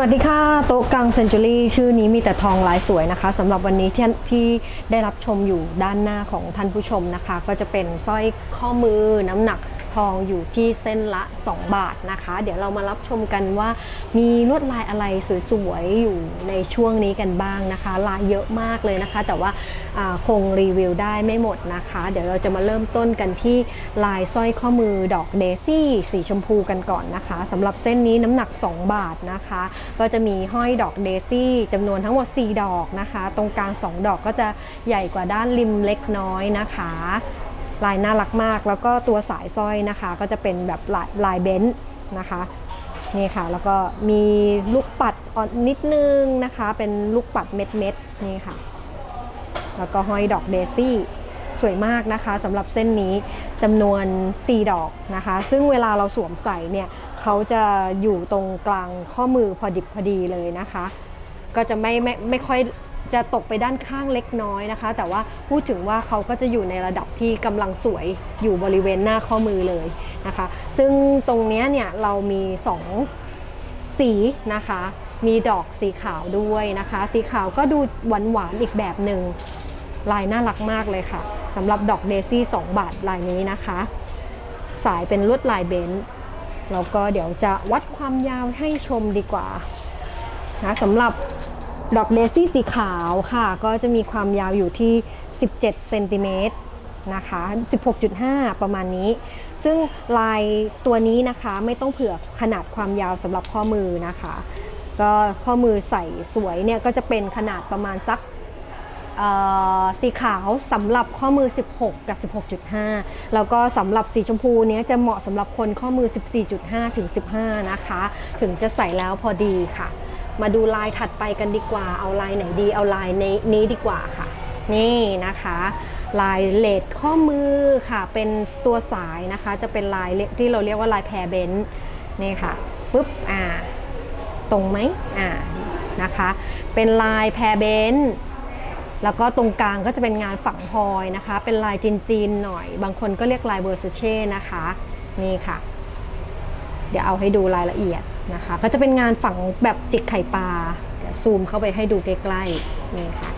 สวัสดีค่ะ โต๊ะกลางเซนจูรี่ชื่อนี้มีแต่ทองลายสวยนะคะสำหรับวันนี้ที่ที่ได้รับชมอยู่ด้านหน้าของท่านผู้ชมนะคะ ก็จะเป็นสร้อยข้อมือน้ำหนักทองอยู่ที่เส้นละ 2 บาทนะคะ เดี๋ยวเรามารับชมกันว่ามีลวดลายอะไรสวยๆอยู่ในช่วงนี้กันบ้างนะคะ ลายเยอะมากเลยนะคะ แต่ว่าคงรีวิวได้ไม่หมดนะคะ เดี๋ยวเราจะมาเริ่มต้นกันที่ลายสร้อยข้อมือดอกเดซี่สีชมพูกันก่อนนะคะสำหรับเส้นนี้น้ำหนัก 2 บาทนะคะ ก็จะมีห้อยดอกเดซี่จำนวนทั้งหมด 4 ดอกนะคะ ตรงกลาง 2 ดอกก็จะใหญ่กว่าด้านริมเล็กน้อยนะคะ ลายน่ารักมาก แล้วก็ตัวสายสร้อยนะคะ ก็จะเป็นแบบลายลายเบนซ์นะคะนี่ค่ะ แล้วก็มีลูกปัดอ่อนนิดนึงนะคะ เป็นลูกปัดเม็ดเม็ดๆนี่ค่ะ แล้วก็ห้อยดอกเดซี่สวยมากนะคะสำหรับเส้นนี้จำนวน 4 ดอกนะคะ ซึ่งเวลาเราสวมใส่เนี่ยเขาจะอยู่ตรงกลางข้อมือพอดิบพอดีเลยนะคะ ก็จะไม่ไม่ไม่ค่อย จะตกไปด้านข้างเล็กน้อยนะคะ แต่ว่าพูดถึงว่าเขาก็จะอยู่ในระดับที่กำลังสวยอยู่บริเวณหน้าข้อมือเลยนะคะ ซึ่งตรงเนี้ยเนี่ยเรามี2สีนะคะ มีดอกสีขาวด้วยนะคะ สีขาวก็ดูหวานหวานๆอีกแบบหนึ่งลายน่ารักมากเลยค่ะสำหรับดอกเดซี่2บาทลายนี้นะคะ สายเป็นลวดลายเบนซ์แล้วก็เดี๋ยวจะวัดความยาวให้ชมดีกว่านะสำหรับ ดอกเดซี่สีขาวค่ะ ก็จะมีความยาวอยู่ที่ 17 เซนติเมตรนะคะ 16.5 ประมาณนี้ ซึ่งลายตัวนี้นะคะไม่ต้องเผื่อขนาดความยาวสำหรับข้อมือนะคะ ก็ข้อมือใส่สวยเนี่ยก็จะเป็นขนาดประมาณสักสีขาวสำหรับข้อมือ 16 กับ 16.5 แล้วก็สำหรับสีชมพูเนี้ยจะเหมาะสำหรับคนข้อมือ 14.5 ถึง 15 นะคะ ถึงจะใส่แล้วพอดีค่ะ มาดูลายถัดไปกันดีกว่า เอาลายไหนดี เอาลายในนี้ดีกว่าค่ะ นี่นะคะ ลายเลดข้อมือค่ะ เป็นตัวสายนะคะ จะเป็นลายที่เราเรียกว่าลายแพรเบนซ์นี่ค่ะปุ๊บอ่าตรงไหมอ่านะคะ เป็นลายแพรเบนซ์แล้วก็ตรงกลางก็จะเป็นงานฝังพลอยนะคะ เป็นลายจีนๆหน่อย บางคนก็เรียกลายเวอร์ซเช่นะคะ นี่ค่ะ เดี๋ยวเอาให้ดูรายละเอียด นะคะ ก็จะเป็นงานฝังแบบจิกไข่ปลาเดี๋ยวซูมเข้าไปให้ดูใกล้ๆนี่ค่ะ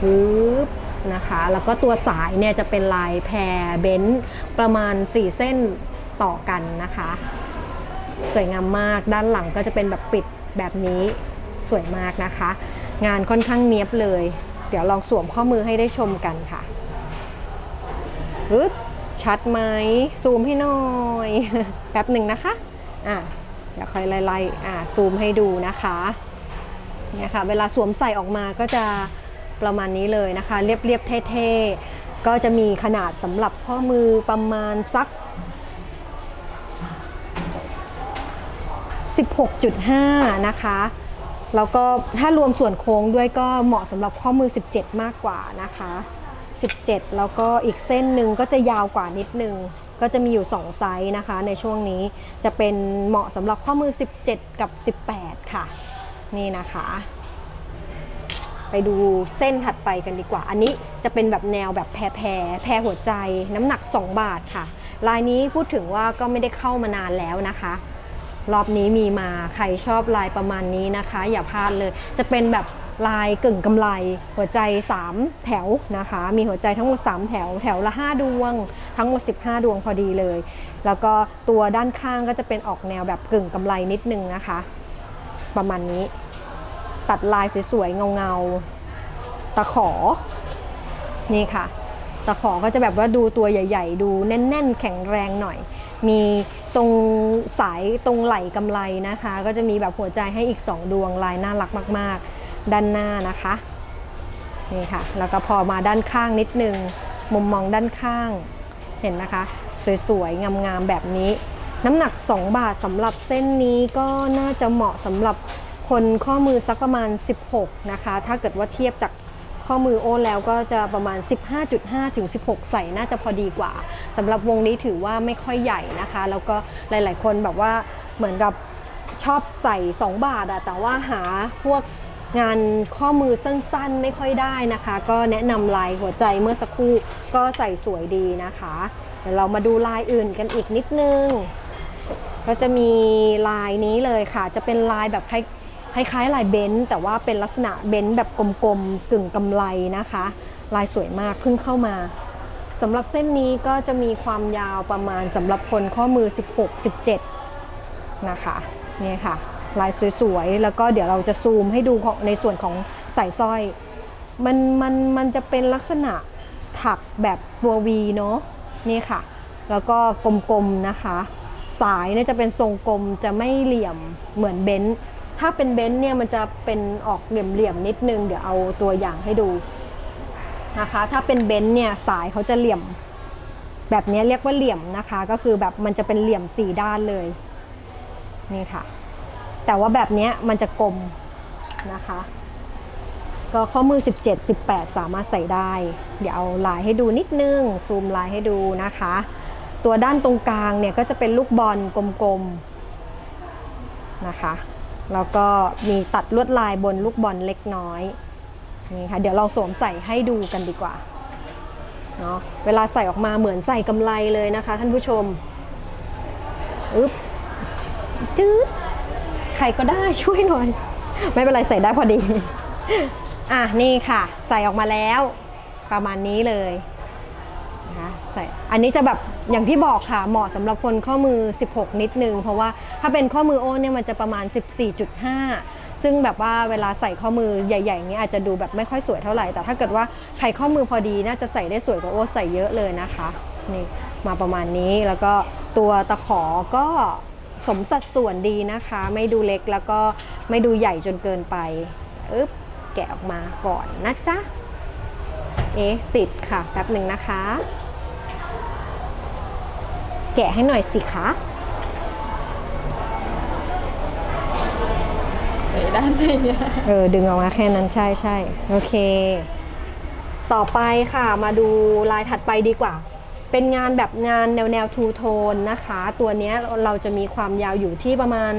ปึ๊บนะคะแล้วก็ตัวสายเนี่ยจะเป็นลายแพรเบนซ์ประมาณ 4 เส้นต่อกันนะคะ สวยงามมากด้านหลังก็จะเป็นแบบปิดแบบนี้สวยมากนะคะ งานค่อนข้างเนียบเลย เดี๋ยวลองสวมข้อมือให้ได้ชมกันค่ะปึ๊บชัดไหมซูมให้หน่อยแป๊บหนึ่งนะคะอะ เดี๋ยวค่อยไล่ๆอะซูมให้ดูนะคะเนี่ยค่ะเวลาสวมใส่ออกมาก็จะประมาณนี้เลยนะคะ เรียบๆเท่ๆ ก็จะมีขนาดสำหรับข้อมือประมาณสัก 16.5 นะคะแล้วก็ถ้ารวมส่วนโค้งด้วยก็เหมาะสำหรับข้อมือ 17 มากกว่านะคะ 17 แล้วก็อีกเส้นหนึ่งก็จะยาวกว่านิดนึง ก็จะมีอยู่ 2 ไซส์นะคะ ในช่วงนี้จะเป็นเหมาะสำหรับข้อมือ 17 กับ 18 ค่ะ นี่นะคะ ไปดูเส้นถัดไปกันดีกว่า อันนี้จะเป็นแบบแนวแบบแพรแพรแพรหัวใจน้ำหนัก 2 บาทค่ะ ลายนี้พูดถึงว่าก็ไม่ได้เข้ามานานแล้วนะคะรอบนี้มีมาใครชอบลายประมาณนี้นะคะ อย่าพลาดเลย จะเป็นแบบ ลายกึ่งกำไรหัวใจ 3 แถวนะคะ มีหัวใจทั้งหมด 3 แถว แถวละ 5 ดวง ทั้งหมด 15 ดวงพอดีเลย แล้วก็ตัวด้านข้างก็จะเป็นออกแนวแบบกึ่งกำไรนิดนึงนะคะ ประมาณนี้ ตัดลายสวยๆเงาๆตะขอ นี่ค่ะ ตะขอก็จะแบบว่าดูตัวใหญ่ ๆ ดูแน่น ๆ แข็งแรงหน่อย มีตรงสายตรงไหล่กำไรนะคะ ก็จะมีแบบหัวใจให้อีก 2 ดวงลายน่ารักมาก ๆ ด้านหน้านะคะนี่ค่ะแล้วก็พอมาด้านข้างนิดนึง มุมมองด้านข้างเห็นนะคะ สวยๆ งามๆ แบบนี้ น้ำหนัก 2 บาทสำหรับเส้นนี้ก็น่าจะเหมาะสำหรับคนข้อมือสักประมาณ 16 นะคะ ถ้าเกิดว่าเทียบจากข้อมือโอนแล้วก็จะประมาณ 15.5 ถึง 16 ใส่น่าจะพอดีกว่าสำหรับวงนี้ถือว่าไม่ค่อยใหญ่นะคะ แล้วก็หลายๆ คนแบบว่าเหมือนกับชอบใส่ 2 บาทอะแต่ว่าหาพวก งานข้อมือสั้นๆ ไม่ค่อยได้นะคะ ก็แนะนำลายหัวใจเมื่อสักครู่ก็ใส่สวยดีนะคะเดี๋ยวเรามาดูลายอื่นกันอีกนิดนึง ก็จะมีลายนี้เลยค่ะ จะเป็นลายแบบคล้ายคล้ายๆลายเบนซ์แต่ว่าเป็นลักษณะเบนซ์แบบกลมๆกึ่งกำไลนะคะ ลายสวยมากเพิ่งเข้ามาสำหรับเส้นนี้ก็จะมีความยาวประมาณสำหรับคนข้อมือ 16-17 นะคะนี่ค่ะ ลายสวยๆ แล้วก็เดี๋ยวเราจะซูมให้ดูของในส่วนของสายสร้อย มันมันมันจะเป็นลักษณะถักแบบตัววีเนาะนี่ค่ะ แล้วก็กลมๆนะคะ สายเนี่ยจะเป็นทรงกลมจะไม่เหลี่ยมเหมือนเบนซ์ถ้าเป็นเบนซ์เนี่ยมันจะเป็นออกเหลี่ยมๆนิดนึง เดี๋ยวเอาตัวอย่างให้ดูนะคะ ถ้าเป็นเบนซ์เนี่ยสายเขาจะเหลี่ยม แบบนี้เรียกว่าเหลี่ยมนะคะ ก็คือแบบมันจะเป็นเหลี่ยมสี่ด้านเลยนี่ค่ะ แต่ว่าแบบนี้มันจะกลมนะคะ ก็ข้อมือ 17 18 สามารถใส่ได้ เดี๋ยวเอาลายให้ดูนิดนึง ซูมลายให้ดูนะคะ ตัวด้านตรงกลางเนี่ยก็จะเป็นลูกบอลกลมๆนะคะ แล้วก็มีตัดลวดลายบนลูกบอลเล็กน้อยนี่ค่ะเดี๋ยวเราสวมใส่ให้ดูกันดีกว่าเนาะเวลาใส่ออกมาเหมือนใส่กำไลเลยนะคะ ท่านผู้ชมอึ๊บจืด ใครก็ได้ช่วยหน่อย ไม่เป็นไรใส่ได้พอดี อะนี่ค่ะ ใส่ออกมาแล้ว ประมาณนี้เลยนะคะใส่อันนี้จะแบบอย่างที่บอกค่ะเหมาะสำหรับคนข้อมือ 16 นิดนึง เพราะว่าถ้าเป็นข้อมือโอ้นเนี่ยมันจะประมาณ 14.5 ซึ่งแบบว่าเวลาใส่ข้อมือใหญ่ๆอย่างเงี้อาจจะดูแบบไม่ค่อยสวยเท่าไหร่ แต่ถ้าเกิดว่าใครข้อมือพอดีน่าจะใส่ได้สวยกว่าโอ้ใส่เยอะเลยนะคะนี่มาประมาณนี้แล้วก็ตัวตะขอก็ สมสัดส่วนดีนะคะ ไม่ดูเล็กแล้วก็ไม่ดูใหญ่จนเกินไปอึ๊บแกะออกมาก่อนนะจ๊ะ เอ๊ะ ติดค่ะ แป๊บหนึ่งนะคะ แกะให้หน่อยสิคะใส่ด้านในอะเออ ดึงออกมาแค่นั้นใช่ใช่โอเค ต่อไปค่ะมาดูลายถัดไปดีกว่า เป็นงานแบบงานแนวแนวทูโทนนะคะ ตัวนี้เราจะมีความยาวอยู่ที่ประมาณ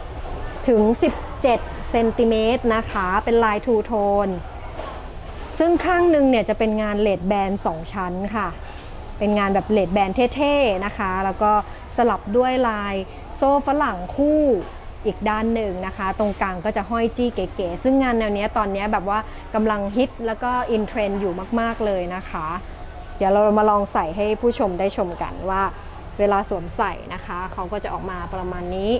16 ถึง 17เซนติเมตรนะคะ เป็นลายทูโทน ซึ่งข้างหนึ่งเนี่ยจะเป็นงานเลดแบนสองชั้นค่ะ เป็นงานแบบเลดแบนเท่ๆนะคะ แล้วก็สลับด้วยลายโซ่ฝรั่งคู่อีกด้านหนึ่งนะคะ ตรงกลางก็จะห้อยจี้เก๋ๆซึ่งงานแนวนี้ตอนนี้แบบว่ากำลังฮิตแล้วก็อินเทรนด์อยู่มากๆเลยนะคะ เดี๋ยวเรามาลองใส่ให้ผู้ชมได้ชมกันว่า เวลาสวมใส่นะคะเขาก็จะออกมาประมาณนี้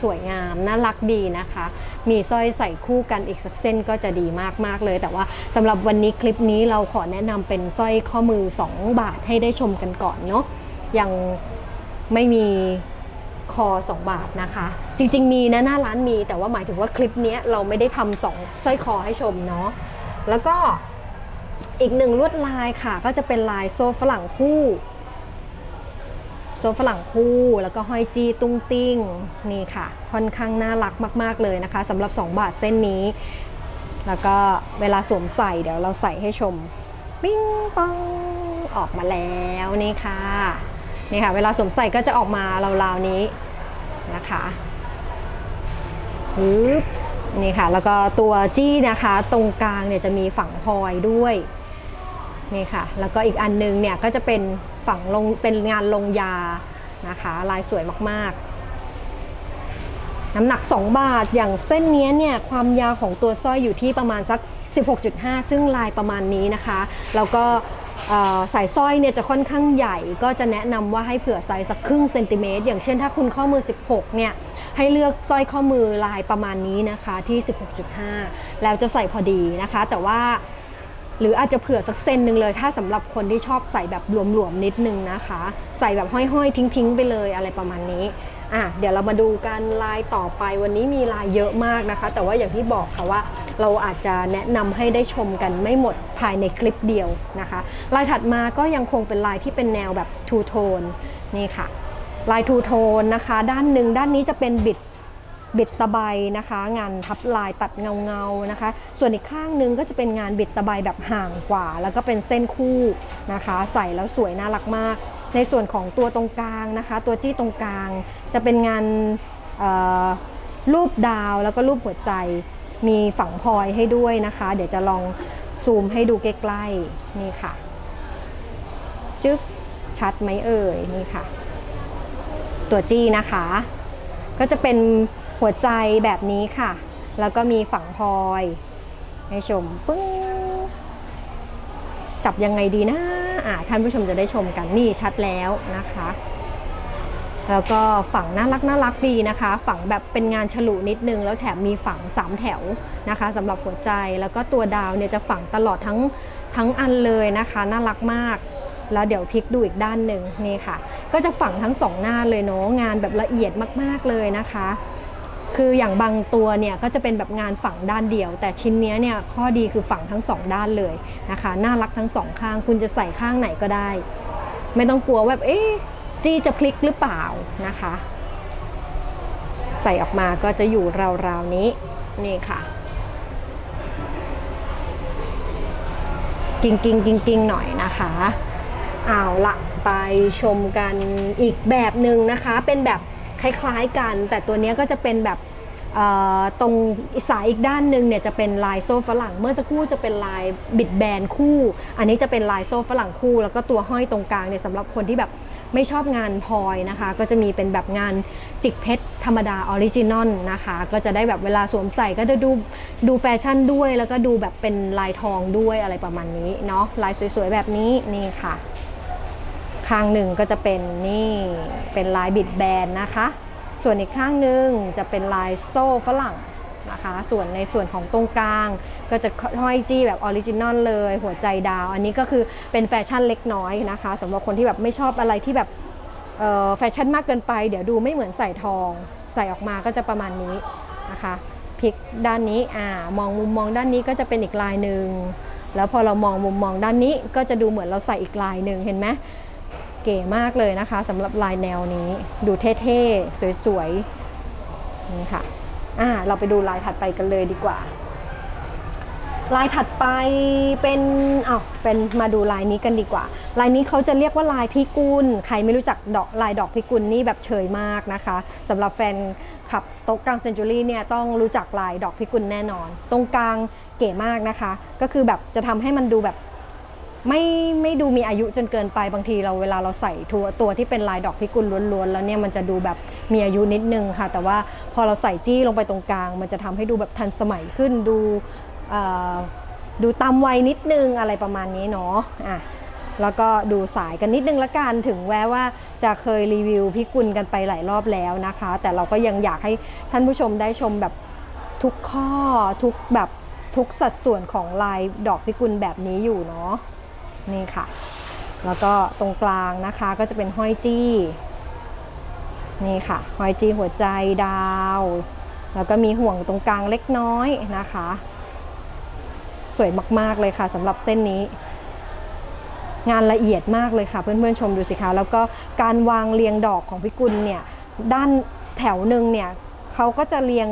สวยงามน่ารักดีนะคะ มีสร้อยใส่คู่กันอีกสักเส้นก็จะดีมากๆเลย แต่ว่าสำหรับวันนี้คลิปนี้เราขอแนะนำเป็นสร้อยข้อมือ 2 บาทให้ได้ชมกันก่อนเนาะยังไม่มีคอ 2 บาทนะคะ จริง ๆ มีนะหน้าร้านมีแต่ว่าหมายถึงว่าคลิปเนี้ยเราไม่ได้ทำสองสร้อยคอให้ชมเนาะแล้วก็ อีกหนึ่งลวดลายค่ะ ก็จะเป็นลายโซ่ฝรั่งคู่ โซฝรั่งคู่แล้วก็ห้อยจีตุ้งติ้งนี่ค่ะ ค่อนข้างน่ารักมากๆเลยนะคะสำหรับ 2 บาทเส้นนี้ แล้วก็เวลาสวมใส่เดี๋ยวเราใส่ให้ชมปิ้งปองออกมาแล้วนี่ค่ะนี่ค่ะ เวลาสวมใส่ก็จะออกมาราวๆนี้นะคะปึ๊บนี่ค่ะ แล้วก็ตัวจี้นะคะ ตรงกลางเนี่ยจะมีฝังพลอยด้วย นี่ค่ะ แล้วก็อีกอันนึงเนี่ยก็จะเป็นฝังลงเป็นงานลงยานะคะ ลายสวยมากๆ น้ำหนัก 2 บาทอย่างเส้นนี้เนี่ยความยาวของตัวสร้อยอยู่ที่ประมาณสัก 16.5 ซึ่งลายประมาณนี้นะคะ แล้วก็สายสร้อยเนี่ยจะค่อนข้างใหญ่ก็จะแนะนำว่าให้เผื่อไซส์สักครึ่งเซนติเมตรอย่างเช่นถ้าคุณข้อมือ 16 เนี่ยให้เลือกสร้อยข้อมือลายประมาณนี้นะคะที่ 16.5 แล้วจะใส่พอดีนะคะ แต่ว่า หรืออาจจะเผื่อสักเซนหนึ่งเลย ถ้าสำหรับคนที่ชอบใส่แบบหลวมๆนิดนึงนะคะ ใส่แบบห้อยๆ ทิ้งๆ ไปเลยอะไรประมาณนี้อะเดี๋ยวเรามาดูกันลายต่อไปวันนี้มีลายเยอะมากนะคะ แต่ว่าอย่างที่บอกค่ะว่าเราอาจจะแนะนำให้ได้ชมกันไม่หมดภายในคลิปเดียวนะคะ ลายถัดมาก็ยังคงเป็นลายที่เป็นแนวแบบทูโทนนี่ค่ะ ลายทูโทนนะคะ ด้านหนึ่งด้านนี้จะเป็นบิด บิดตะไบนะคะ งานทับลายตัดเงาเงาๆนะคะ ส่วนอีกข้างหนึงก็จะเป็นงานเบิดตะไบแบบห่างกว่า แล้วก็เป็นเส้นคู่นะคะ ใส่แล้วสวยน่ารักมาก ในส่วนของตัวตรงกลางนะคะ ตัวจี้ตรงกลาง จะเป็นงานรูปดาวแล้วก็รูปหัวใจ มีฝังพลอยให้ด้วยนะคะ เดี๋ยวจะลองซูมให้ดูใกล้ๆนี่ค่ะ จึ๊กชัดไหมเอ่ยนี่ค่ะ ตัวจี้นะคะ ก็จะเป็น หัวใจแบบนี้ค่ะ แล้วก็มีฝังพลอย ให้ชมปึ้งจับยังไงดีนะอ่าท่านผู้ชมจะได้ชมกันนี่ชัดแล้วนะคะ แล้วก็ฝังน่ารักน่ารักดีนะคะ ฝังแบบเป็นงานฉลุนิดนึง แล้วแถมมีฝังสามแถวนะคะสำหรับหัวใจแล้วก็ตัวดาวเนี่ยจะฝังตลอดทั้งทั้งอันเลยนะคะ น่ารักมาก แล้วเดี๋ยวพลิกดูอีกด้านหนึ่งนี่ค่ะ ก็จะฝังทั้งสองหน้าเลยเนาะงานแบบละเอียดมากๆเลยนะคะ คืออย่างบางตัวเนี่ยก็จะเป็นแบบงานฝั่งด้านเดียว แต่ชิ้นนี้เนี่ยข้อดีคือฝั่งทั้งสองด้านเลยนะคะน่ารักทั้งสองข้าง คุณจะใส่ข้างไหนก็ได้ ไม่ต้องกลัวว่าแบบเอ๊ะจี้จะพลิกหรือเปล่านะคะ ใส่ออกมาก็จะอยู่ราวๆนี้นี่ค่ะกิ้งกิ้งกิ้งกิ้งหน่อยนะคะเอาละไปชมกันอีกแบบหนึ่งนะคะ เป็นแบบ คล้ายๆกัน แต่ตัวนี้ก็จะเป็นแบบตรงสายอีกด้านหนึ่งเนี่ยจะเป็นลายโซ่ฝรั่ง เมื่อสักครู่จะเป็นลายบิดแบนคู่ อันนี้จะเป็นลายโซ่ฝรั่งคู่ แล้วก็ตัวห้อยตรงกลางเนี่ยสำหรับคนที่แบบไม่ชอบงานพลอยนะคะ ก็จะมีเป็นแบบงานจิกเพชรธรรมดาออริจินอลนะคะ ก็จะได้แบบเวลาสวมใส่ก็จะดูดูแฟชั่นด้วย แล้วก็ดูแบบเป็นลายทองด้วยอะไรประมาณนี้เนาะลายสวยๆแบบนี้นี่ค่ะ ข้างหนึ่งก็จะเป็นนี่เป็นลายบิดแบนนะคะ ส่วนอีกข้างหนึ่งจะเป็นลายโซ่ฝรั่งนะคะ ส่วนในส่วนของตรงกลาง ก็จะห้อยจี้แบบออริจินอลเลย หัวใจดาว อันนี้ก็คือเป็นแฟชั่นเล็กน้อยนะคะสำหรับคนที่แบบไม่ชอบอะไรที่แบบแฟชั่นมากเกินไป เดี๋ยวดูไม่เหมือนใส่ทอง ใส่ออกมาก็จะประมาณนี้นะคะพลิกด้านนี้อ่ามองมุมมองด้านนี้ก็จะเป็นอีกลายหนึ่งแล้วพอเรามองมุมมองด้านนี้ก็จะดูเหมือนเราใส่อีกลายหนึ่งเห็นไหม เก๋มากเลยนะคะสำหรับลายแนวนี้ ดูเท่ๆ สวยๆ นี่ค่ะอ่าเราไปดูลายถัดไปกันเลยดีกว่า ลายถัดไปเป็นอ้าเป็นมาดูลายนี้กันดีกว่า ลายนี้เขาจะเรียกว่าลายพิกุล ใครไม่รู้จักดอกลายดอกพิกุลนี่แบบเฉยมากนะคะสำหรับแฟนขับโต๊ะกลางเซนจูรี่เนี่ยต้องรู้จักลายดอกพิกุลแน่นอน ตรงกลางเก๋มากนะคะ ก็คือแบบจะทำให้มันดูแบบ ไม่ไม่ดูมีอายุจนเกินไปบางทีเราเวลาเราใส่ตัวตัวที่เป็นลายดอกพิกุลล้วนๆแล้วเนี่ยมันจะดูแบบมีอายุนิดนึงค่ะ แต่ว่าพอเราใส่จี้ลงไปตรงกลาง มันจะทำให้ดูแบบทันสมัยขึ้นดูดูตามวัยนิดนึงอะไรประมาณนี้เนาะอะแล้วก็ดูสายกันนิดนึงละกันถึงแม้ว่าจะเคยรีวิวพิกุลกันไปหลายรอบแล้วนะคะ แต่เราก็ยังอยากให้ท่านผู้ชมได้ชมแบบทุกข้อทุกแบบทุกสัดส่วนของลายดอกพิกุลแบบนี้อยู่เนาะ นี่ค่ะ แล้วก็ตรงกลางนะคะก็จะเป็นห้อยจี้ นี่ค่ะ ห้อยจี้หัวใจดาว แล้วก็มีห่วงตรงกลางเล็กน้อยนะคะ สวยมากๆเลยค่ะสำหรับเส้นนี้งานละเอียดมากเลยค่ะ เพื่อนๆชมดูสิคะ แล้วก็การวางเรียงดอกของพิกุลเนี่ย ด้านแถวหนึ่งเนี่ยเขาก็จะเรียง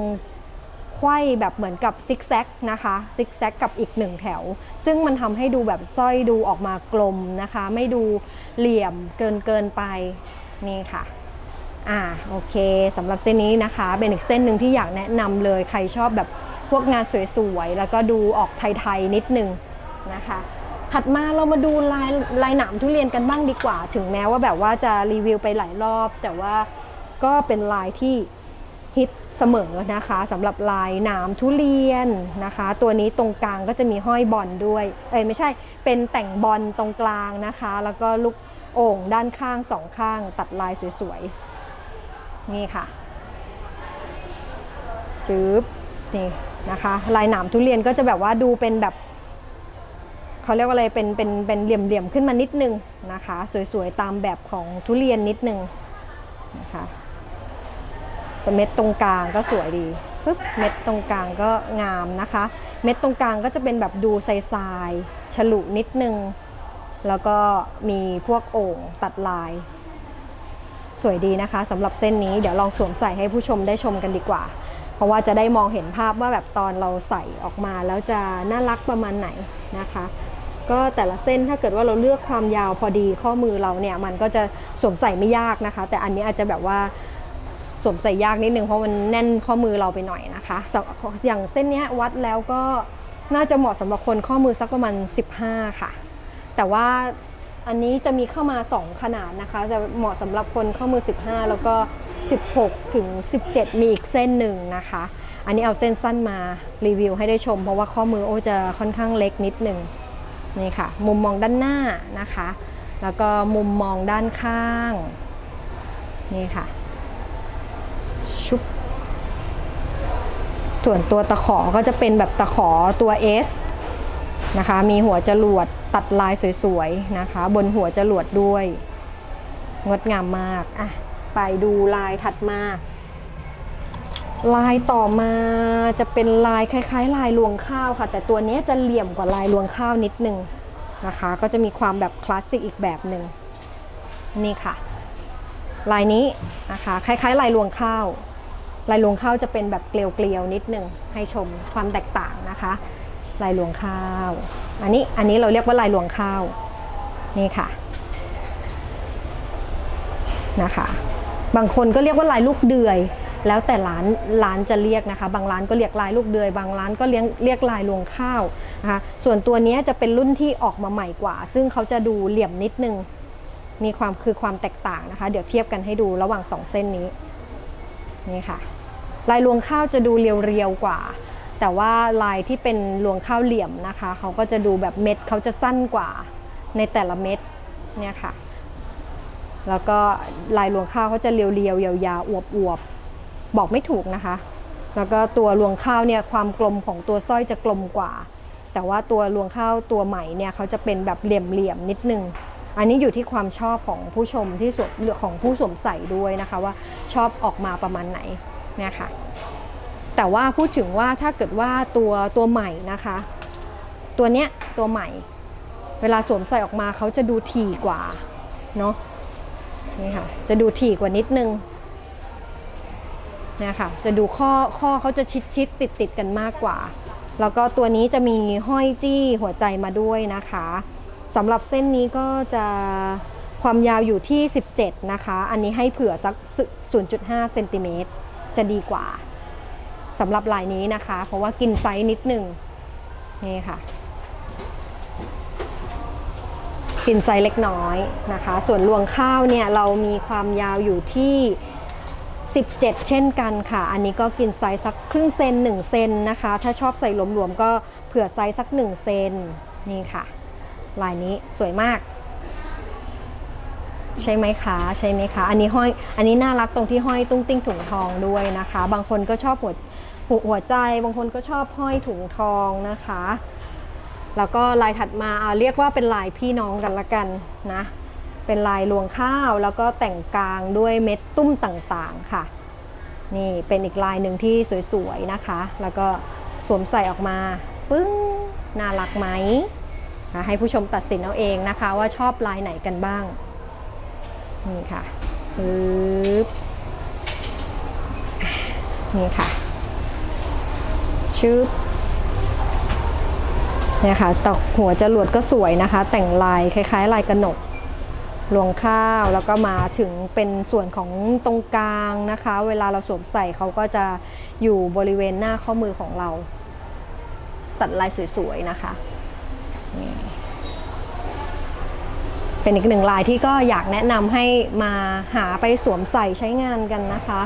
ไขว้แบบเหมือนกับซิกแซกนะคะซิกแซกกับอีกหนึ่งแถว ซึ่งมันทำให้ดูแบบสร้อยดูออกมากลมนะคะ ไม่ดูเหลี่ยมเกินเกินไปนี่ค่ะอ่าโอเคสำหรับเส้นนี้นะคะ เป็นอีกเส้นหนึ่งที่อยากแนะนำเลยใครชอบแบบพวกงานสวยๆ แล้วก็ดูออกไทยๆ นิดนึงนะคะถัดมาเรามาดูลายลายหนามทุเรียนกันบ้างดีกว่า ถึงแม้ว่าแบบว่าจะรีวิวไปหลายรอบ แต่ว่าก็เป็นลายที่ฮิต เสมอนะคะสำหรับลายหนามทุเรียนนะคะ ตัวนี้ตรงกลางก็จะมีห้อยบอลด้วยเอ้ยไม่ใช่เป็นแต่งบอลตรงกลางนะคะ แล้วก็ลูกโอ่งด้านข้างสองข้างตัดลายสวยๆ นี่ค่ะจืบนี่นะคะ ลายหนามทุเรียนก็จะแบบว่าดูเป็นแบบเขาเรียกว่าอะไรเป็นเป็นเป็นเหลี่ยมๆขึ้นมานิดนึงนะคะ สวยๆตามแบบของทุเรียนนิดนึงนะคะ แต่เม็ดตรงกลางก็สวยดีปึ๊บเม็ดตรงกลางก็งามนะคะ เม็ดตรงกลางก็จะเป็นแบบดูทรายๆฉลุนิดนึง แล้วก็มีพวกโอ่งตัดลาย สวยดีนะคะสำหรับเส้นนี้เดี๋ยวลองสวมใส่ให้ผู้ชมได้ชมกันดีกว่า เพราะว่าจะได้มองเห็นภาพว่าแบบตอนเราใส่ออกมาแล้วจะน่ารักประมาณไหนนะคะ ก็แต่ละเส้นถ้าเกิดว่าเราเลือกความยาวพอดีข้อมือเราเนี่ยมันก็จะสวมใส่ไม่ยากนะคะ แต่อันนี้อาจจะแบบว่า สวมใส่ยากนิดนึงเพราะมันแน่นข้อมือเราไปหน่อยนะคะ อย่างเส้นนี้วัดแล้วก็น่าจะเหมาะสำหรับคนข้อมือสักประมาณ 15 ค่ะ แต่ว่าอันนี้จะมีเข้ามา 2 ขนาดนะคะ จะเหมาะสำหรับคนข้อมือ 15 แล้วก็ 16 ถึง 17 มีอีกเส้นหนึ่งนะคะ อันนี้เอาเส้นสั้นมารีวิวให้ได้ชม เพราะว่าข้อมือโอจะค่อนข้างเล็กนิดหนึ่งนี่ค่ะ มุมมองด้านหน้านะคะ แล้วก็มุมมองด้านข้าง นี่ค่ะ ชุบ ส่วนตัวตะขอก็จะเป็นแบบตะขอตัว S นะคะ มีหัวจรวดตัดลายสวยๆนะคะ บนหัวจรวดด้วย งดงามมากอะไปดูลายถัดมา ลายต่อมาจะเป็นลายคล้าย ๆ ลายรวงข้าวค่ะ แต่ตัวนี้จะเหลี่ยมกว่าลายรวงข้าวนิดนึงนะคะ ก็จะมีความแบบคลาสสิกอีกแบบหนึ่งนี่ค่ะ ลายนี้นะคะ คล้าย ๆ ลายรวงข้าว ลายรวงข้าวจะเป็นแบบเกลียวๆนิดนึงให้ชมความแตกต่างนะคะ ลายรวงข้าว อันนี้อันนี้เราเรียกว่าลายรวงข้าวนี่ค่ะนะคะ บางคนก็เรียกว่าลายลูกเดือย แล้วแต่ร้านร้านจะเรียกนะคะ บางร้านก็เรียกลายลูกเดือย บางร้านก็เรียกเรียกลายรวงข้าวนะคะ ส่วนตัวนี้จะเป็นรุ่นที่ออกมาใหม่กว่า ซึ่งเขาจะดูเหลี่ยมนิดนึงมีความคือความแตกต่างนะคะ เดี๋ยวเทียบกันให้ดูระหว่างสองเส้นนี้ นี่ค่ะ ลายรวงข้าวจะดูเรียวๆกว่า แต่ว่าลายที่เป็นรวงข้าวเหลี่ยมนะคะเขาก็จะดูแบบเม็ดเขาจะสั้นกว่าในแต่ละเม็ดเนี่ยค่ะ แล้วก็ลายรวงข้าวเขาจะเรียวๆยาวๆอวบๆบอกไม่ถูกนะคะ แล้วก็ตัวรวงข้าวเนี่ยความกลมของตัวสร้อยจะกลมกว่า แต่ว่าตัวรวงข้าวตัวใหม่เนี่ยเขาจะเป็นแบบเหลี่ยมๆนิดนึงอันนี้อยู่ที่ความชอบของผู้ชมที่สวมหรือของผู้สวมใส่ด้วยนะคะว่าชอบออกมาประมาณไหน เนี่ยค่ะ แต่ว่าพูดถึงว่าถ้าเกิดว่าตัวตัวใหม่นะคะ ตัวเนี้ยตัวใหม่ เวลาสวมใส่ออกมาเขาจะดูถี่กว่าเนาะนี่ค่ะจะดูถี่กว่านิดนึงเนี่ยค่ะจะดูข้อข้อเขาจะชิดชิดติดติดกันมากกว่า แล้วก็ตัวนี้จะมีห้อยจี้หัวใจมาด้วยนะคะสำหรับเส้นนี้ก็จะความยาวอยู่ที่ 17 นะคะ อันนี้ให้เผื่อสัก 0.5 เซนติเมตร จะดีกว่าสำหรับลายนี้นะคะ เพราะว่ากินไซส์นิดหนึ่งนี่ค่ะ กินไซส์เล็กน้อยนะคะ ส่วนรวงข้าวเนี่ยเรามีความยาวอยู่ที่ 17 เช่นกันค่ะ อันนี้ก็กินไซส์สักครึ่งเซน1เซนนะคะ ถ้าชอบใส่หลวมๆก็เผื่อไซส์สัก 1 เซนนี่ค่ะ ลายนี้สวยมาก ใช่ไหมคะใช่ไหมคะ อันนี้ห้อยอันนี้น่ารักตรงที่ห้อยตุ้งติ้งถุงทองด้วยนะคะ บางคนก็ชอบหัวหัวหัวใจ บางคนก็ชอบห้อยถุงทองนะคะ แล้วก็ลายถัดมาเอาเรียกว่าเป็นลายพี่น้องกันละกันนะ เป็นลายรวงข้าวแล้วก็แต่งกลางด้วยเม็ดตุ้มต่างๆค่ะ นี่เป็นอีกลายหนึ่งที่สวยๆนะคะ แล้วก็สวมใส่ออกมาปึ้งน่ารักไหมให้ผู้ชมตัดสินเอาเองนะคะว่าชอบลายไหนกันบ้าง นี่ค่ะปึ๊บนี่ค่ะ ชึบเนี่ยค่ะตอกหัวจรวดก็สวยนะคะ แต่งลายคล้ายๆ ลายกระหนกรวงข้าวแล้วก็มาถึงเป็นส่วนของตรงกลางนะคะ เวลาเราสวมใส่เขาก็จะอยู่บริเวณหน้าข้อมือของเรา ตัดลายสวยๆนะคะนี่ เป็นอีกหนึ่งลายที่ก็อยากแนะนำให้มาหาไปสวมใส่ใช้งานกันนะคะ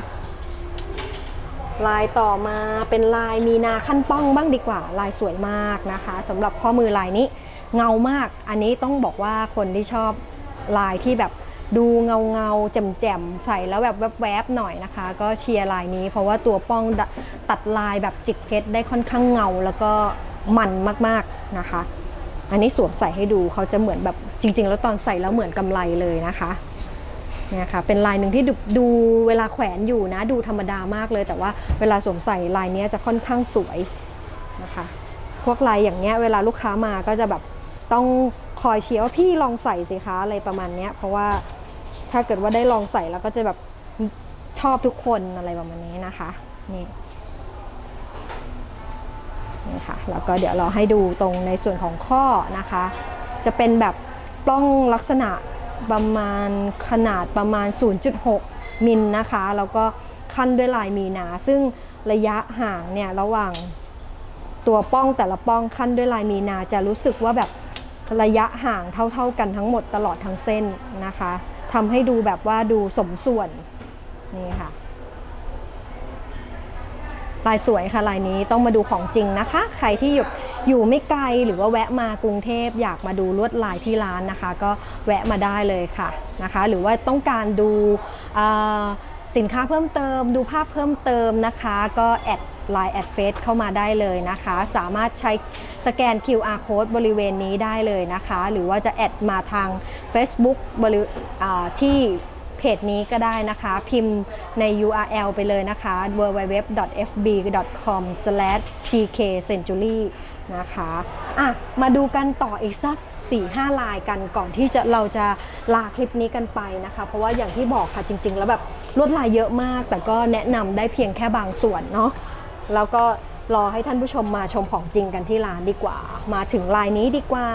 ลายต่อมาเป็นลายมีนาขั้นป้องบ้างดีกว่า ลายสวยมากนะคะสำหรับข้อมือลายนี้เงามาก อันนี้ต้องบอกว่าคนที่ชอบลายที่แบบดูเงาเงาแจ่มแจ่มใส่แล้วแบบแวบๆหน่อยนะคะ ก็เชียร์ลายนี้ เพราะว่าตัวป้องตัดลายแบบจิกเพชรได้ค่อนข้างเงาแล้วก็มันมากๆนะคะ อันนี้สวมใส่ให้ดูเขาจะเหมือนแบบ จริง ๆ แล้วตอนใส่แล้วเหมือนกำไรเลยนะคะเนี่ยค่ะเป็นลายหนึ่งที่ดูดเวลาแขวนอยู่นะ ดูธรรมดามากเลย แต่ว่าเวลาสวมใส่ลายนี้จะค่อนข้างสวยนะคะพวกลายอย่างเงี้ยเวลาลูกค้ามาก็จะแบบต้องคอยเชียร์ว่าพี่ลองใส่สิคะอะไรประมาณเนี้ยเพราะว่าถ้าเกิดว่าได้ลองใส่แล้วก็จะแบบชอบทุกคนอะไรประมาณนี้นะคะนี่นี่ค่ะแล้วก็เดี๋ยวเราให้ดูตรงในส่วนของข้อนะคะ จะเป็นแบบ ปล้องลักษณะประมาณขนาดประมาณ 0.6 มิลนะคะ แล้วก็ขั้นด้วยลายมีนา ซึ่งระยะห่างเนี่ยระหว่างตัวป้องแต่ละป้องขั้นด้วยลายมีนาจะรู้สึกว่าแบบระยะห่างเท่า ๆกันทั้งหมดตลอดทั้งเส้นนะคะทำให้ดูแบบว่าดูสมส่วนนี่ค่ะ ลายสวยค่ะลายนี้ต้องมาดูของจริงนะคะ ใครที่อยู่ อยู่ไม่ไกลหรือว่าแวะมากรุงเทพอยากมาดูลวดลายที่ร้านนะคะ ก็แวะมาได้เลยค่ะนะคะ หรือว่าต้องการดูสินค้าเพิ่มเติม ดูภาพเพิ่มเติมนะคะ ก็แอดไลน์แอดเฟซเข้ามาได้เลยนะคะ สามารถใช้สแกน QR code บริเวณนี้ได้เลยนะคะ หรือว่าจะแอดมาทาง Facebook บริที่เพจนี้ก็ได้นะคะ พิมพ์ใน URL ไปเลยนะคะ www.fb.com/tkcentury นะคะอะมาดูกันต่ออีกสัก 4-5 ลายกันก่อนที่จะเราจะลาคลิปนี้กันไปนะคะ เพราะว่าอย่างที่บอกค่ะจริง ๆ แล้วแบบลวดลายเยอะมาก แต่ก็แนะนำได้เพียงแค่บางส่วนเนาะแล้วก็รอให้ท่านผู้ชมมาชมของจริงกันที่ร้านดีกว่า มาถึงลายนี้ดีกว่า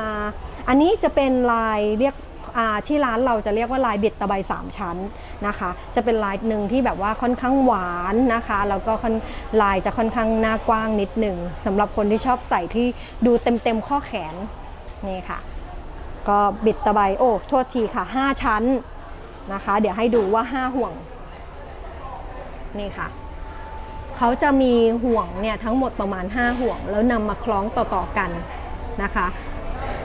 อันนี้จะเป็นลายเรียก ที่ร้านเราจะเรียกว่าลายบิดตะไบสามชั้นนะคะ จะเป็นลายหนึ่งที่แบบว่าค่อนข้างหวานนะคะ แล้วก็ลายจะค่อนข้างหน้ากว้างนิดหนึ่งสำหรับคนที่ชอบใส่ที่ดูเต็มเต็มๆข้อแขนนี่ค่ะ ก็บิดตะไบโอ้โทษทีค่ะ 5 ชั้นนะคะ เดี๋ยวให้ดูว่า 5 ห่วงนี่ค่ะเขาจะมีห่วงเนี่ยทั้งหมดประมาณ 5 ห่วง แล้วนำมาคล้องต่อๆกันนะคะ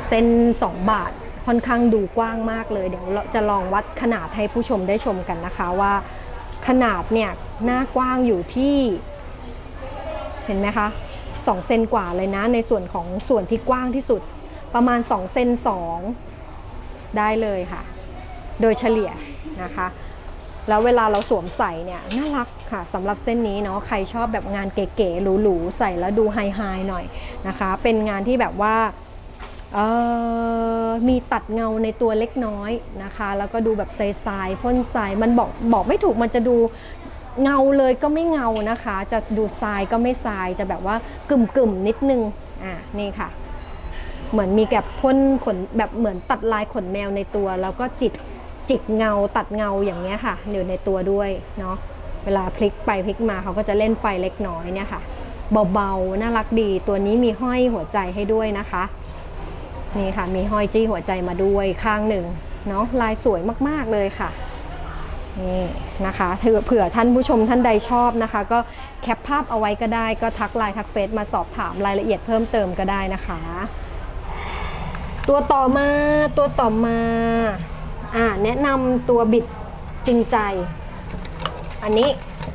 เส้น 2 บาท ค่อนข้างดูกว้างมากเลย เดี๋ยวเราจะลองวัดขนาดให้ผู้ชมได้ชมกันนะคะว่า ขนาดเนี่ยหน้ากว้างอยู่ที่ เห็นไหมคะ2เซนกว่าเลยนะ ในส่วนของส่วนที่กว้างที่สุด ประมาณ2เซน2ได้เลยค่ะ โดยเฉลี่ยนะคะ แล้วเวลาเราสวมใส่เนี่ยน่ารักค่ะสำหรับเส้นนี้เนาะใครชอบแบบงานเก๋ๆหรูๆใส่แล้วดูไฮๆหน่อยนะคะ เป็นงานที่แบบว่า มีตัดเงาในตัวเล็กน้อยนะคะ แล้วก็ดูแบบใสๆพ่นทรายมันบอกบอกไม่ถูกมันจะดูเงาเลยก็ไม่เงานะคะ จะดูทรายก็ไม่ทรายจะแบบว่ากึ่มๆนิดนึงอะนี่ค่ะ เหมือนมีแบบพ่นขนแบบเหมือนตัดลายขนแมวในตัว แล้วก็จิตจิกเงาตัดเงาอย่างเงี้ยค่ะอยู่ในตัวด้วยเนาะเวลาพลิกไปพลิกมาเขาก็จะเล่นไฟเล็กน้อยเนี่ยค่ะเบาๆน่ารักดีตัวนี้มีห้อยหัวใจให้ด้วยนะคะ นี่ค่ะมีห้อยจี้หัวใจมาด้วยข้างหนึ่งเนาะลายสวยมากๆเลยค่ะนี่นะคะเผื่อท่านผู้ชมท่านใดชอบนะคะ ก็แคปภาพเอาไว้ก็ได้ก็ทักไลน์ทักเฟซมาสอบถามรายละเอียดเพิ่มเติมก็ได้นะคะ ตัวต่อมาตัวต่อมาอ่าแนะนำตัวบิดจริงใจ อันนี้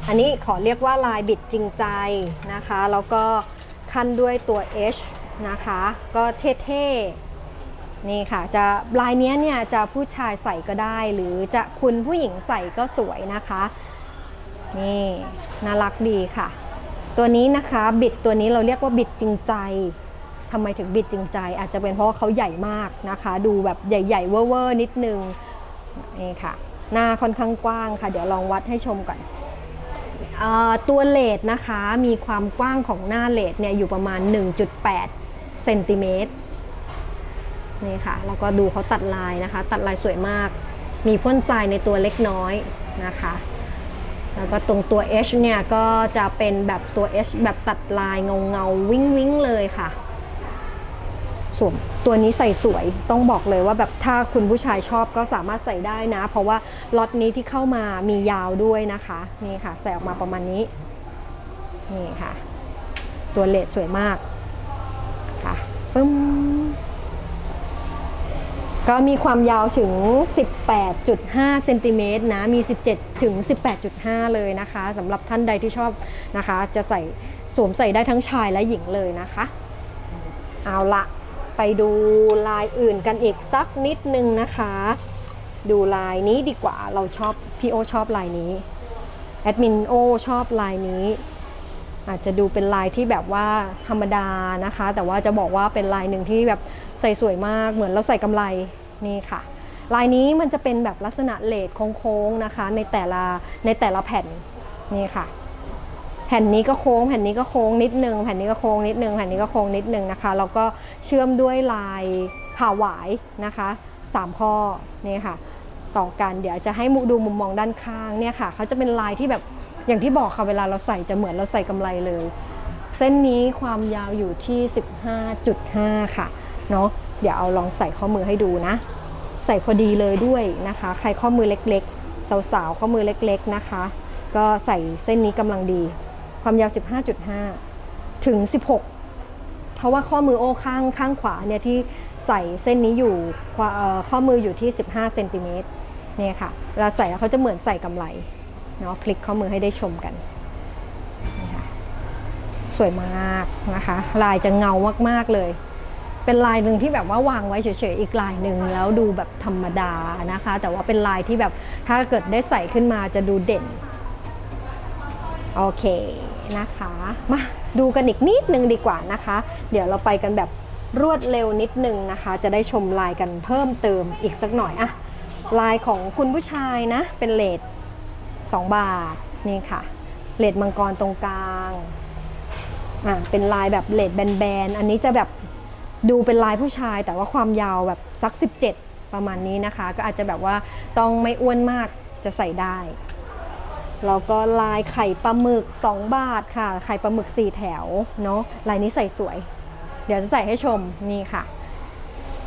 อันนี้ขอเรียกว่าลายบิดจริงใจนะคะ แล้วก็ขั้นด้วยตัว H นะคะ ก็เท่ๆ นี่ค่ะจะลายเนี้ยเนี่ยจะผู้ชายใส่ก็ได้ หรือจะคุณผู้หญิงใส่ก็สวยนะคะนี่น่ารักดีค่ะ ตัวนี้นะคะบิดตัวนี้เราเรียกว่าบิดจริงใจทำไมถึงบิดจริงใจ อาจจะเป็นเพราะว่าเขาใหญ่มากนะคะ ดูแบบใหญ่ๆเวอร์ๆนิดนึงนี่ค่ะ หน้าค่อนข้างกว้างค่ะ เดี๋ยวลองวัดให้ชมก่อนตัวเลดนะคะมีความกว้างของหน้าเลดเนี่ยอยู่ประมาณ 1.8เซนติเมตร นี่ค่ะแล้วก็ดูเขาตัดลายนะคะ ตัดลายสวยมาก มีพ่นทรายในตัวเล็กน้อยนะคะ แล้วก็ตรงตัว H เนี่ยก็จะเป็นแบบตัว H แบบตัดลายเงาเงาวิ้งวิ้งเลยค่ะสวมตัวนี้ใส่สวยต้องบอกเลยว่าแบบถ้าคุณผู้ชายชอบก็สามารถใส่ได้นะ เพราะว่าล็อตนี้ที่เข้ามามียาวด้วยนะคะนี่ค่ะ ใส่ออกมาประมาณนี้นี่ค่ะ ตัวเลดสวยมากค่ะฟึ้ม ก็มีความยาวถึง 18.5 เซนติเมตรนะ มี 17 ถึง 18.5 เลยนะคะสำหรับท่านใดที่ชอบนะคะ จะใส่สวมใส่ได้ทั้งชายและหญิงเลยนะคะ เอาละไปดูลายอื่นกันอีกสักนิดนึงนะคะ ดูลายนี้ดีกว่าเราชอบพี่โอชอบลายนี้แอดมินโอชอบลายนี้ อาจจะดูเป็นลายที่แบบว่าธรรมดานะคะ แต่ว่าจะบอกว่าเป็นลายหนึ่งที่แบบใส่สวยมากเหมือนเราใส่กำไรนี่ค่ะ ลายนี้มันจะเป็นแบบลักษณะเลดโค้งๆนะคะ ในแต่ละในแต่ละแผ่นนี่ค่ะ แผ่นนี้ก็โค้ง แผ่นนี้ก็โค้งนิดนึงแผ่นนี้ก็โค้งนิดนึงแผ่นนี้ก็โค้งนิดนึงนะคะแล้วก็เชื่อมด้วยลายผ่าหวายนะคะสามข้อนี่ค่ะ ต่อกันเดี๋ยวจะให้มุดูมุมมองด้านข้างเนี่ยค่ะเขาจะเป็นลายที่แบบ อย่างที่บอกค่ะเวลาเราใส่จะเหมือนเราใส่กำไรเลย เส้นนี้ความยาวอยู่ที่ 15.5 ค่ะเนาะเดี๋ยวเอาลองใส่ข้อมือให้ดูนะ ใส่พอดีเลยด้วยนะคะ ใครข้อมือเล็กๆ สาวๆข้อมือเล็กๆนะคะ ก็ใส่เส้นนี้กำลังดี ความยาว 15.5 ถึง 16 เพราะว่าข้อมือโอ้ข้างข้างขวาเนี่ยที่ใส่เส้นนี้อยู่ข้อมืออยู่ที่ 15เซนติเมตรเนี่ยค่ะเวลาใส่แล้วเขาจะเหมือนใส่กำไร เนาะพลิกข้อมือให้ได้ชมกันนะคะสวยมากนะคะ ลายจะเงามากๆเลย เป็นลายหนึ่งที่แบบว่าวางไว้เฉยๆอีกลายหนึ่งแล้วดูแบบธรรมดานะคะ แต่ว่าเป็นลายที่แบบถ้าเกิดได้ใส่ขึ้นมาจะดูเด่น โอเคนะคะ มาดูกันอีกนิดนึงดีกว่านะคะ เดี๋ยวเราไปกันแบบรวดเร็วนิดนึงนะคะ จะได้ชมลายกันเพิ่มเติมอีกสักหน่อยอะลายของคุณผู้ชายนะ เป็นเลด 2 บาทนี่ค่ะเลดมังกรตรงกลางอะเป็นลายแบบเลดแบนๆอันนี้จะแบบดูเป็นลายผู้ชาย แต่ว่าความยาวแบบสัก 17 ประมาณนี้นะคะ ก็อาจจะแบบว่าต้องไม่อ้วนมากจะใส่ได้แล้วก็ลายไข่ปลาหมึก 2 บาทค่ะ ไข่ปลาหมึก 4 แถวเนาะลายนี้ใส่สวย เดี๋ยวจะใส่ให้ชมนี่ค่ะ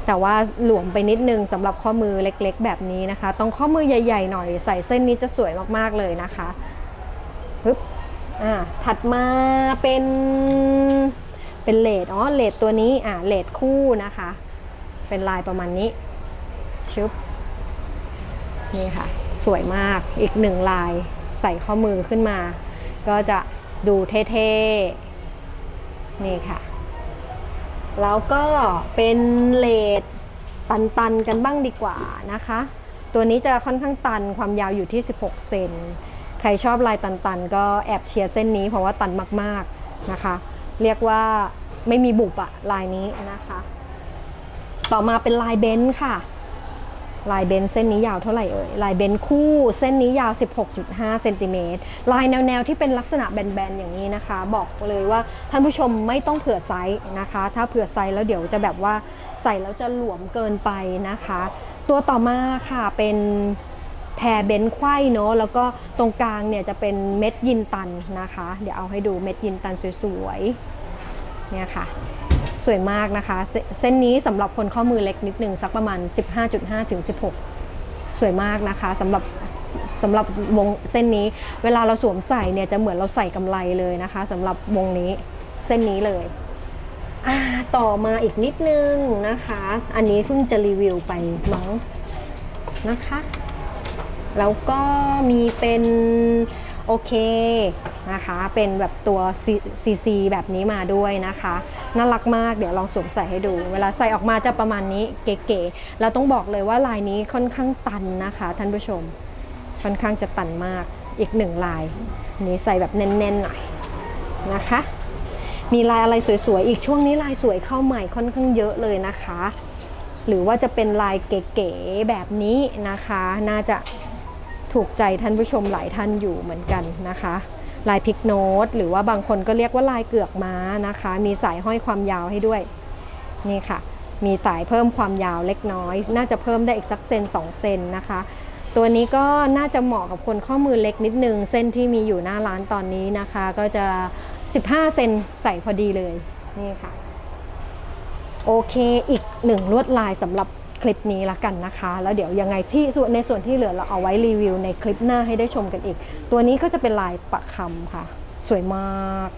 แต่ว่าหลวมไปนิดนึงสำหรับข้อมือเล็กๆ แบบนี้นะคะ ต้องข้อมือใหญ่ๆหน่อยใส่เส้นนี้จะสวยมากๆเลยนะคะปึ๊บอ่าถัดมาเป็นเป็นเลดอ๋อเลดตัวนี้อ่าเลดคู่นะคะ เป็นลายประมาณนี้ชึบนี่ค่ะ สวยมากอีกหนึ่งลายใส่ข้อมือขึ้นมา ก็จะดูเท่ๆ นี่ค่ะ แล้วก็เป็นเลดตันๆกันบ้างดีกว่านะคะ ตัวนี้จะค่อนข้างตันความยาวอยู่ที่ 16 เซน ใครชอบลายตันๆ ก็แอบเชียร์เส้นนี้เพราะว่าตันมากๆนะคะ เรียกว่าไม่มีบุบอะลายนี้นะคะ ต่อมาเป็นลายเบนซ์ค่ะ ลายเบนซ์เส้นนี้ยาวเท่าไหร่เอ่ย ลายเบนซ์คู่เส้นนี้ยาว 16.5เซนติเมตรลายแนวๆที่เป็นลักษณะแบนๆอย่างนี้นะคะ บอกเลยว่าท่านผู้ชมไม่ต้องเผื่อไซส์นะคะ ถ้าเผื่อไซส์แล้วเดี๋ยวจะแบบว่าใส่แล้วจะหลวมเกินไปนะคะ ตัวต่อมาค่ะเป็นแพรเบนซ์ไขว้เนาะแล้วก็ตรงกลางเนี่ยจะเป็นเม็ดยินตันนะคะ เดี๋ยวเอาให้ดูเม็ดยินตันสวยๆเนี่ยค่ะ สวยมากนะคะเสเส้นนี้สำหรับคนข้อมือเล็กนิดหนึ่งสักประมาณ 15.5ถึง16 สวยมากนะคะสำหรับสำหรับวงเส้นนี้ เวลาเราสวมใส่เนี่ยจะเหมือนเราใส่กำไรเลยนะคะสำหรับวงนี้เส้นนี้เลยต่อมาอีกนิดนึงนะคะ อันนี้เพิ่งจะรีวิวไปมั้งนะคะ แล้วก็มีเป็นโอเค นะคะ เป็นแบบตัวซีซีแบบนี้มาด้วยนะคะ น่ารักมากเดี๋ยวลองสวมใส่ให้ดู เวลาใส่ออกมาจะประมาณนี้เก๋ๆแล้วต้องบอกเลยว่าลายนี้ค่อนข้างตันนะคะ ท่านผู้ชม ค่อนข้างจะตันมากอีกหนึ่งลายนี้ใส่แบบแน่นๆหน่อยนะคะ มีลายอะไรสวยๆอีกช่วงนี้ลายสวยเข้าใหม่ค่อนข้างเยอะเลยนะคะ หรือว่าจะเป็นลายเก๋ๆแบบนี้นะคะ น่าจะถูกใจท่านผู้ชมหลายท่านอยู่เหมือนกันนะคะ ลายพิกโนตหรือว่าบางคนก็เรียกว่าลายเกือกม้านะคะ มีสายห้อยความยาวให้ด้วย นี่ค่ะ มีสายเพิ่มความยาวเล็กน้อย น่าจะเพิ่มได้อีกสักเซน2เซนนะคะ ตัวนี้ก็น่าจะเหมาะกับคนข้อมือเล็กนิดนึง เส้นที่มีอยู่หน้าร้านตอนนี้นะคะ ก็จะ 15 เซนใส่พอดีเลย นี่ค่ะ โอเคอีกหนึ่งลวดลายสำหรับ คลิปนี้ละกันนะคะ แล้วเดี๋ยวยังไงที่ส่วนในส่วนที่เหลือเราเอาไว้รีวิวในคลิปหน้าให้ได้ชมกันอีก ตัวนี้ก็จะเป็นลายประคำค่ะ สวยมาก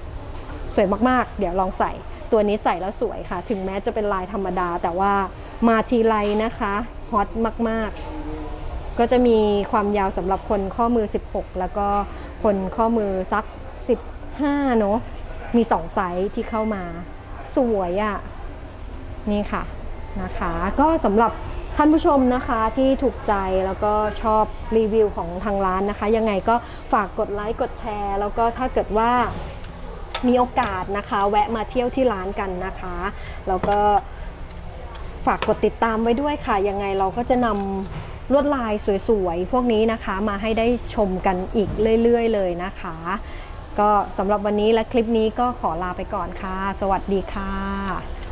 สวยมากๆ เดี๋ยวลองใส่ ตัวนี้ใส่แล้วสวยค่ะ ถึงแม้จะเป็นลายธรรมดา แต่ว่ามาทีไรนะคะฮอตมากๆ ก็จะมีความยาวสำหรับคนข้อมือ 16 แล้วก็คนข้อมือสัก 15เนอะมี 2 ไซส์ที่เข้ามา สวยอะ่ะ นี่ค่ะ นะคะ ก็สำหรับท่านผู้ชมนะคะที่ถูกใจแล้วก็ชอบรีวิวของทางร้านนะคะ ยังไงก็ฝากกดไลค์กดแชร์ แล้วก็ถ้าเกิดว่ามีโอกาสนะคะ แวะมาเที่ยวที่ร้านกันนะคะ แล้วก็ฝากกดติดตามไว้ด้วยค่ะ ยังไงเราก็จะนำลวดลายสวยๆ พวกนี้นะคะมาให้ได้ชมกันอีกเรื่อยๆ เลยนะคะ ก็สำหรับวันนี้และคลิปนี้ก็ขอลาไปก่อนค่ะ สวัสดีค่ะ